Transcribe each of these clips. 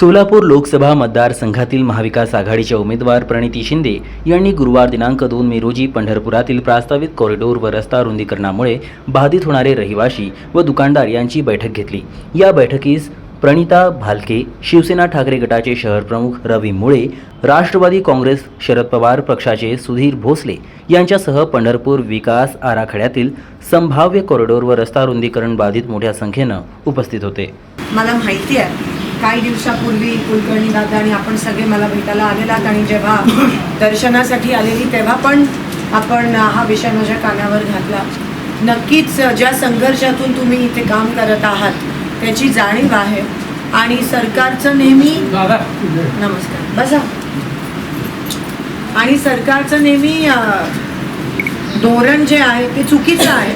सोलापूर लोकसभा मतदारसंघातील महाविकास आघाडीच्या उमेदवार प्रणिती शिंदे यांनी गुरुवार दिनांक दोन मे रोजी पंढरपुरातील प्रस्तावित कॉरिडोर व रस्ता रुंदीकरणामुळे बाधित होणारे रहिवाशी व दुकानदार यांची बैठक घेतली. या बैठकीस प्रणिता भालके शिवसेना ठाकरे गटाचे शहर प्रमुख रवी मुळे राष्ट्रवादी काँग्रेस शरद पवार पक्षाचे सुधीर भोसले यांच्यासह पंढरपूर विकास आराखड्यातील संभाव्य कॉरिडोर व रस्ता रुंदीकरण बाधित मोठ्या संख्येनं उपस्थित होते. मला माहिती आहे काही दिवसापूर्वी कुलकर्णी दादा आणि आपण सगळे मला भेटायला आलेलात आणि जेव्हा दर्शनासाठी आलेली तेव्हा पण आपण हा विषय माझ्या कानावर घातला. नक्कीच ज्या संघर्षातून तुम्ही इथे काम करत आहात त्याची जाणीव आहे. आणि सरकारचं नेहमी नमस्कार. बसा. आणि सरकारचं नेहमी धोरण जे आहे ते चुकीचं आहे.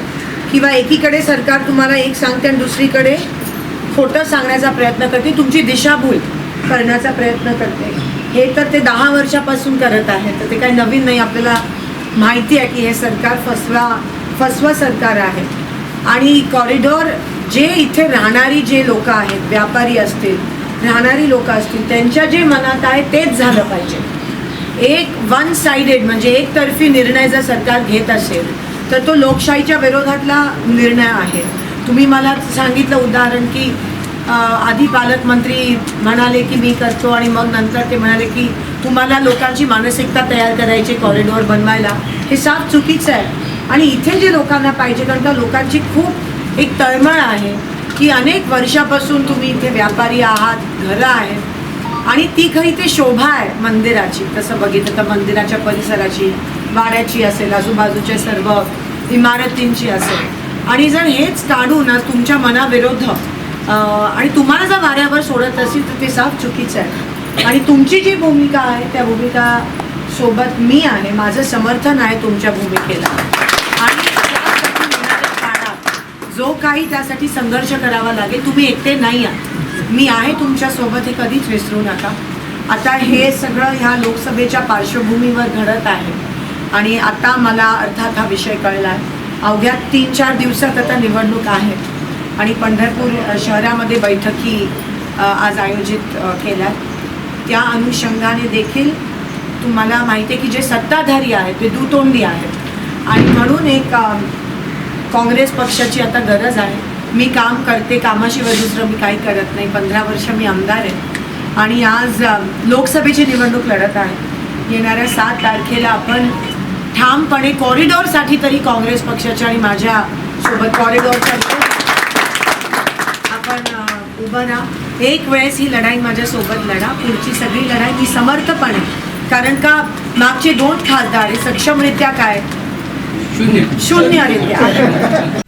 किंवा एकीकडे सरकार तुम्हाला एक सांगते आणि दुसरीकडे खोटं सांगण्याचा प्रयत्न करते तुमची दिशाभूल करण्याचा प्रयत्न करते. हे तर ते दहा वर्षापासून करत आहे तर ते काही नवीन नाही आपल्याला माहिती आहे की हे सरकार फसवा फसवा सरकार आहे. आणि कॉरिडॉर जे इथे राहणारी जे लोक आहेत व्यापारी असतील राहणारी लोक असतील त्यांच्या जे मनात आहे तेच झालं पाहिजे. एक वन साइडेड म्हणजे एकतर्फी निर्णय जर सरकार घेत असेल तर तो लोकशाहीच्या विरोधातला निर्णय आहे. तुम्ही मला सांगितलं उदाहरण की आधी पालकमंत्री म्हणाले की मी करतो आणि मग नंतर ते म्हणाले की तुम्हाला लोकांची मानसिकता तयार करायची कॉरिडॉर बनवायला. हे साफ चुकीचं आहे. आणि इथे जे लोकांना पाहिजे कारण का लोकांची खूप एक तळमळ आहे की अनेक वर्षापासून तुम्ही इथे व्यापारी आहात घरं आहेत. आणि ती खरी ते शोभा आहे मंदिराची. तसं बघितलं तर मंदिराच्या परिसराची वाड्याची असेल आजूबाजूच्या सर्व इमारतींची असेल. आणि जर हेच काढून आज तुमच्या मनाविरोध आणि तुम्हाला जर वाऱ्यावर सोडत असेल तर ते साफ चुकीचं आहे. आणि तुमची जी भूमिका आहे त्या भूमिका सोबत मी आहे. माझं समर्थन आहे तुमच्या भूमिकेला. आणि जो काही त्यासाठी संघर्ष करावा लागेल तुम्ही एकटे नाही आहात. मी आहे तुमच्यासोबत हे कधीच विसरू नका. आता हे सगळं ह्या लोकसभेच्या पार्श्वभूमीवर घडत आहे. आणि आता मला अर्थात हा विषय कळला आहे अवघ्या तीन चार दिवसात आता निवडणूक आहे. आणि पंढरपूर शहरामध्ये बैठकी आज आयोजित केल्या त्या अनुषंगाने देखील तुम्हाला माहिती आहे की जे सत्ताधारी आहेत ते दुतोंडी आहेत आणि म्हणून एक काँग्रेस पक्षाची आता गरज आहे. मी काम करते कामाशिवाय दुसरं मी काही करत नाही. पंधरा वर्ष मी आमदार आहे. आणि आज लोकसभेची निवडणूक लढत आहे. येणाऱ्या सात तारखेला आपण ठामपणे कॉरिडॉरसाठी तरी काँग्रेस पक्षाच्या आणि माझ्या सोबत कॉरिडॉरच्या उभं राहा. एक वेळेस ही लढाई माझ्यासोबत लढा. पुढची सगळी लढाई मी समर्थपणे. कारण का मागचे दोन खासदार हे सक्षमरित्या काय? शून्यरित्या.